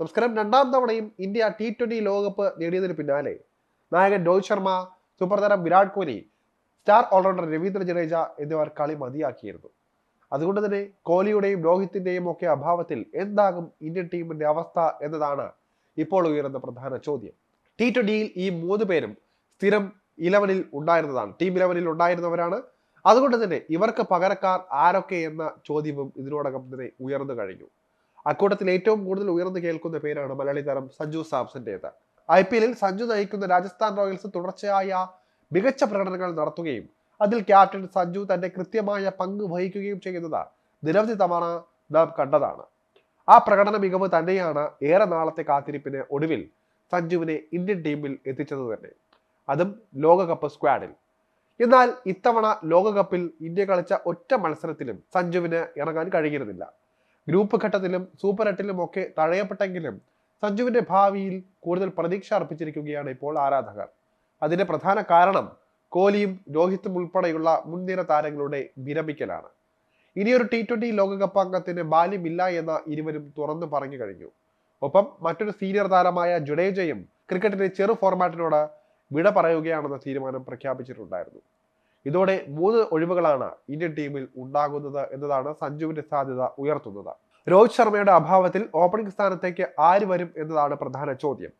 നമസ്കാരം. രണ്ടാം തവണയും ഇന്ത്യ ടി ട്വന്റി ലോകകപ്പ് നേടിയതിന് പിന്നാലെ നായകൻ രോഹിത് ശർമ്മ സൂപ്പർതാരം വിരാട് കോഹ്ലി സ്റ്റാർ ഓൾറൗണ്ടർ രവീന്ദ്ര ജഡേജ എന്നിവർ കളി മതിയാക്കിയിരുന്നു. അതുകൊണ്ട് തന്നെ കോഹ്ലിയുടെയും രോഹിത്തിന്റെയും ഒക്കെ അഭാവത്തിൽ എന്താകും ഇന്ത്യൻ ടീമിന്റെ അവസ്ഥ എന്നതാണ് ഇപ്പോൾ ഉയരുന്ന പ്രധാന ചോദ്യം. ടി ട്വന്റിയിൽ ഈ മൂന്ന് പേരും സ്ഥിരം ഇലവനിൽ ഉണ്ടായിരുന്നതാണ്. ടീം ഇലവനിൽ ഉണ്ടായിരുന്നവരാണ്. അതുകൊണ്ട് തന്നെ ഇവർക്ക് പകരക്കാർ ആരൊക്കെ എന്ന ചോദ്യവും ഇതിനോടകം തന്നെ ഉയർന്നു കഴിഞ്ഞു. അക്കൂട്ടത്തിൽ ഏറ്റവും കൂടുതൽ ഉയർന്നു കേൾക്കുന്ന പേരാണ് മലയാളി താരം സഞ്ജു സാംസന്റേത്. ഐ പി എല്ലിൽ സഞ്ജു നയിക്കുന്ന രാജസ്ഥാൻ റോയൽസ് തുടർച്ചയായ മികച്ച പ്രകടനങ്ങൾ നടത്തുകയും അതിൽ ക്യാപ്റ്റൻ സഞ്ജു തന്റെ കൃത്യമായ പങ്ക് വഹിക്കുകയും ചെയ്യുന്നത് നിരവധി തവണ നാം കണ്ടതാണ്. ആ പ്രകടന മികവ് തന്നെയാണ് ഏറെ നാളത്തെ കാത്തിരിപ്പിന് ഒടുവിൽ സഞ്ജുവിനെ ഇന്ത്യൻ ടീമിൽ എത്തിച്ചത് തന്നെ. അതും ലോകകപ്പ് സ്ക്വാഡിൽ. എന്നാൽ ഇത്തവണ ലോകകപ്പിൽ ഇന്ത്യ കളിച്ച ഒറ്റ മത്സരത്തിലും സഞ്ജുവിന് ഇറങ്ങാൻ കഴിഞ്ഞിരുന്നില്ല ഗ്രൂപ്പ് ഘട്ടത്തിലും സൂപ്പർ എട്ടിലും ഒക്കെ തഴയപ്പെട്ടെങ്കിലും സഞ്ജുവിന്റെ ഭാവിയിൽ കൂടുതൽ പ്രതീക്ഷ അർപ്പിച്ചിരിക്കുകയാണ് ഇപ്പോൾ ആരാധകർ. അതിന്റെ പ്രധാന കാരണം കോഹ്ലിയും രോഹിത്തും ഉൾപ്പെടെയുള്ള മുൻനിര താരങ്ങളുടെ വിരമിക്കലാണ്. ഇനിയൊരു ടി ട്വന്റി ലോകകപ്പ് അംഗത്തിന് ബാല്യമില്ല എന്ന ഇരുവരും തുറന്നു പറഞ്ഞു കഴിഞ്ഞു. ഒപ്പം മറ്റൊരു സീനിയർ താരമായ ജുഡേജയും ക്രിക്കറ്റിന്റെ ചെറു ഫോർമാറ്റിനോട് വിട പറയുകയാണെന്ന തീരുമാനം പ്രഖ്യാപിച്ചിട്ടുണ്ടായിരുന്നു. ഇതോടെ മൂന്ന് ഒഴിവുകളാണ് ഇന്ത്യൻ ടീമിൽ ഉണ്ടാകുന്നത് എന്നതാണ് സഞ്ജുവിന്റെ സാധ്യത ഉയർത്തുന്നത്. രോഹിത് ശർമ്മയുടെ അഭാവത്തിൽ ഓപ്പണിംഗ് സ്ഥാനത്തേക്ക് ആര് വരും എന്നതാണ് പ്രധാന ചോദ്യം.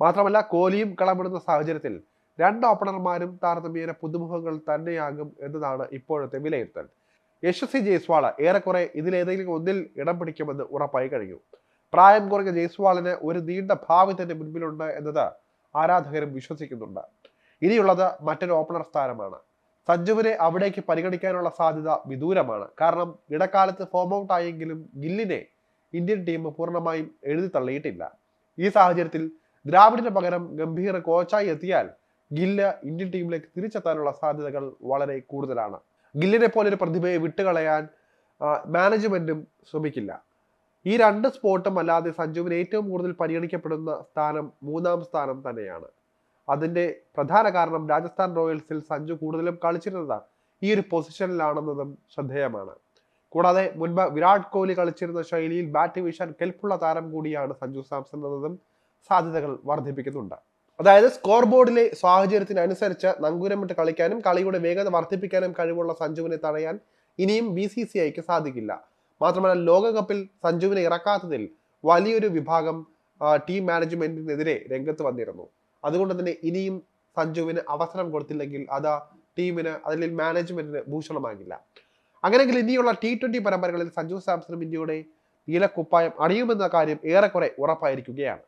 മാത്രമല്ല കോഹ്ലിയും കളമിടുന്ന സാഹചര്യത്തിൽ രണ്ട് ഓപ്പണർമാരും താരതമ്യേന പുതുമുഖങ്ങൾ തന്നെയാകും എന്നതാണ് ഇപ്പോഴത്തെ വിലയിരുത്തൽ. യശസ്വി ജയ്സ്വാൾ ഏറെക്കുറെ ഇതിലേതെങ്കിലും ഒന്നിൽ ഇടം പിടിക്കുമെന്ന് ഉറപ്പായി കഴിഞ്ഞു. പ്രായം കുറഞ്ഞ ജയ്സ്വാളിന് ഒരു നീണ്ട ഭാവി തന്നെ മുൻപിലുണ്ട് എന്നത് ആരാധകരും വിശ്വസിക്കുന്നുണ്ട്. ഇനിയുള്ളത് മറ്റൊരു ഓപ്പണർ സ്ഥാനമാണ്. സഞ്ജുവിനെ അവിടേക്ക് പരിഗണിക്കാനുള്ള സാധ്യത വിദൂരമാണ്. കാരണം ഇടക്കാലത്ത് ഫോം ഔട്ട് ആയെങ്കിലും ഗില്ലിനെ ഇന്ത്യൻ ടീം പൂർണമായും എഴുതി തള്ളിയിട്ടില്ല. ഈ സാഹചര്യത്തിൽ ദ്രാവിഡിന് പകരം ഗംഭീർ കോച്ചായി എത്തിയാൽ ഗില്ല് ഇന്ത്യൻ ടീമിലേക്ക് തിരിച്ചെത്താനുള്ള സാധ്യതകൾ വളരെ കൂടുതലാണ്. ഗില്ലിനെ പോലെ ഒരു പ്രതിഭയെ വിട്ടുകളയാൻ മാനേജ്മെന്റും ശ്രമിക്കില്ല. ഈ രണ്ട് സ്പോട്ടും അല്ലാതെ സഞ്ജുവിന് ഏറ്റവും കൂടുതൽ പരിഗണിക്കപ്പെടുന്ന സ്ഥാനം മൂന്നാം സ്ഥാനം തന്നെയാണ്. അതിന്റെ പ്രധാന കാരണം രാജസ്ഥാൻ റോയൽസിൽ സഞ്ജു കൂടുതലും കളിച്ചിരുന്നതാണ്. ഈ ഒരു പൊസിഷനിലാണെന്നതും ശ്രദ്ധേയമാണ്. കൂടാതെ മുൻപ് വിരാട് കോഹ്ലി കളിച്ചിരുന്ന ശൈലിയിൽ ബാറ്റിംഗ് വീശാൻ കെൽപ്പുള്ള താരം കൂടിയാണ് സഞ്ജു സാംസൺ എന്നതും സാധ്യതകൾ വർദ്ധിപ്പിക്കുന്നുണ്ട്. അതായത് സ്കോർ ബോർഡിലെ സാഹചര്യത്തിനനുസരിച്ച് നങ്കൂരമിട്ട് കളിക്കാനും കളിയുടെ വേഗത വർദ്ധിപ്പിക്കാനും കഴിവുള്ള സഞ്ജുവിനെ തടയാൻ ഇനിയും ബി സി സി ഐക്ക് സാധിക്കില്ല. മാത്രമല്ല ലോകകപ്പിൽ സഞ്ജുവിനെ ഇറക്കാത്തതിൽ വലിയൊരു വിഭാഗം ടീം മാനേജ്മെന്റിനെതിരെ രംഗത്ത് വന്നിരുന്നു. അതുകൊണ്ട് തന്നെ ഇനിയും സഞ്ജുവിന് അവസരം കൊടുത്തില്ലെങ്കിൽ അത് ടീമിന് അതിൽ മാനേജ്മെന്റിന് ഭൂഷണമാകില്ല. അങ്ങനെയെങ്കിൽ ഇനിയുള്ള ടി ട്വന്റി പരമ്പരകളിൽ സഞ്ജു സാംസണും ഇന്ത്യയുടെ നീലക്കുപ്പായം അണിയുമെന്ന കാര്യം ഏറെക്കുറെ ഉറപ്പായിരിക്കുകയാണ്.